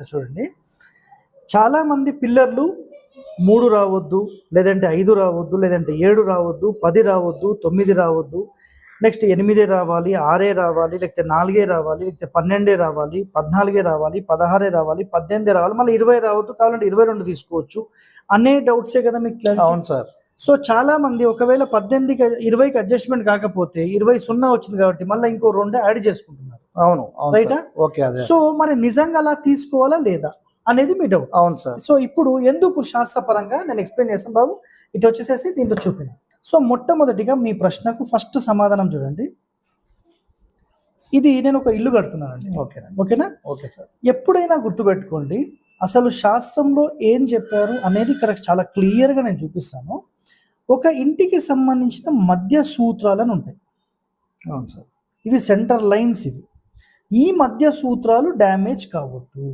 చూడండి. చాలా మంది పిల్లర్లు మూడు రావద్దు లేదంటే ఐదు రావద్దు లేదంటే ఏడు రావద్దు పది రావద్దు తొమ్మిది రావద్దు నెక్స్ట్ ఎనిమిదే రావాలి ఆరే రావాలి లేకపోతే నాలుగే రావాలి లేకపోతే పన్నెండే రావాలి పద్నాలుగే రావాలి పదహారే రావాలి పద్దెనిమిది రావాలి మళ్ళీ ఇరవై రావద్దు కావాలంటే ఇరవై రెండు తీసుకోవచ్చు అనే డౌట్సే కదా మీకు? అవును సార్. సో చాలా మంది ఒకవేళ పద్దెనిమిదికి ఇరవైకి అడ్జస్ట్మెంట్ కాకపోతే ఇరవై సున్నా వచ్చింది కాబట్టి మళ్ళీ ఇంకో రెండు యాడ్ చేసుకుంటున్నారు. అవును రైటా? ఓకే అదే సో మరి నిజంగా అలా తీసుకోవాలా లేదా అనేది మీ డౌట్. అవును సార్. సో ఇప్పుడు ఎందుకు శాస్త్రపరంగా నేను ఎక్స్ప్లెయిన్ చేస్తాను బాబు? ఇటు వచ్చేసేసి దీంట్లో చూపిన. సో మొట్టమొదటిగా మీ ప్రశ్నకు ఫస్ట్ సమాధానం చూడండి. ఇది నేను ఒక ఇల్లు కడుతున్నానండి. ఓకేనండి ఓకేనా? Okay sir. ఎప్పుడైనా గుర్తుపెట్టుకోండి అసలు శాస్త్రంలో ఏం చెప్పారు అనేది ఇక్కడ చాలా క్లియర్గా నేను చూపిస్తాను. ఒక ఇంటికి సంబంధించిన మధ్య సూత్రాలను ఉంటాయి. అవును సార్. ఇవి సెంటర్ లైన్స్ ఇవి. ఈ మధ్య సూత్రాలు డ్యామేజ్ కావద్దు.